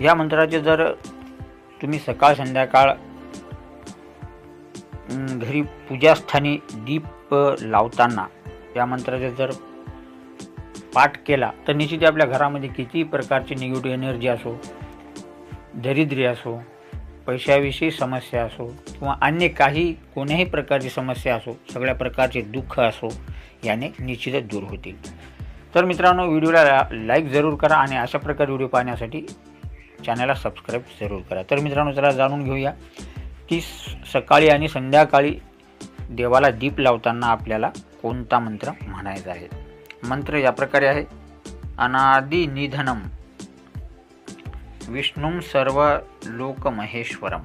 या मंत्राचे जर तुम्ही सकाळ संध्याकाळ घरी पूजास्थानी दीप लावताना या मंत्राचा जर पाठ केला तर निश्चित आपल्या घरामध्ये किती प्रकारची निगेटिव्ह एनर्जी असो दरिद्री असो पैशाविषयी समस्या असो किंवा अन्य काही कोण्याही प्रकारची समस्या असो सगळ्या प्रकारचे दुःख असो याने निश्चितच दूर होतील. तर मित्रांनो व्हिडिओला लाईक जरूर करा आणि अशा प्रकारे व्हिडिओ पाहण्यासाठी चॅनलला सबस्क्राईब जरूर करा. तर मित्रांनो जरा जाणून घेऊया की सकाळी आणि संध्याकाळी देवाला दीप लावताना आपल्याला कोणता मंत्र म्हणायचा आहे? मंत्र या प्रकारे आहे. अनादि निधनम विष्णुं सर्व लोकमहेश्वरम.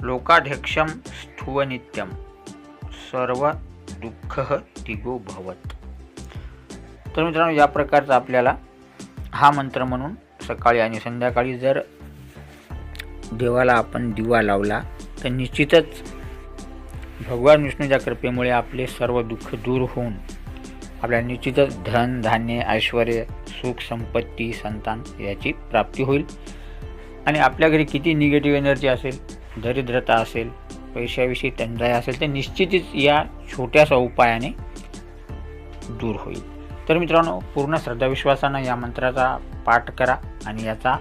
लोकाध्यक्षम स्थूवनित्यम सर्व दुःख तिगो भवत. तर मित्रांनो या प्रकारचा आपल्याला हा मंत्र म्हणून सकाळी आणि संध्याकाळी जर देवाला आपण दिवा लावला तर निश्चितच भगवान विष्णूच्या कृपेमुळे आपले सर्व दुःख दूर होऊन आपल्याला निश्चितच धन धान्य ऐश्वर सुख संपत्ती संतान याची प्राप्ती होईल. आणि आपल्या घरी किती निगेटिव्ह एनर्जी असेल दरिद्रता असेल पैशाविषयी टंचाई असेल तर निश्चितच या छोट्याशा उपायाने दूर होईल. तर मित्रांनो पूर्ण श्रद्धाविश्वासानं या मंत्राचा पाठ करा आणि याचा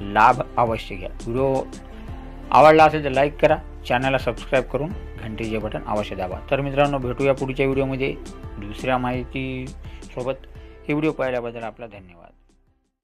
लाभ अवश्य घ्या. व्हिडिओ आवडला असेल तर लाईक करा चॅनलला सबस्क्राईब करून घंटेचे बटन अवश्य दाबा. तर मित्रांनो भेटूया पुढच्या व्हिडिओमध्ये दुसऱ्या माहितीसोबत. हे व्हिडिओ पाहिल्याबद्दल आपला धन्यवाद.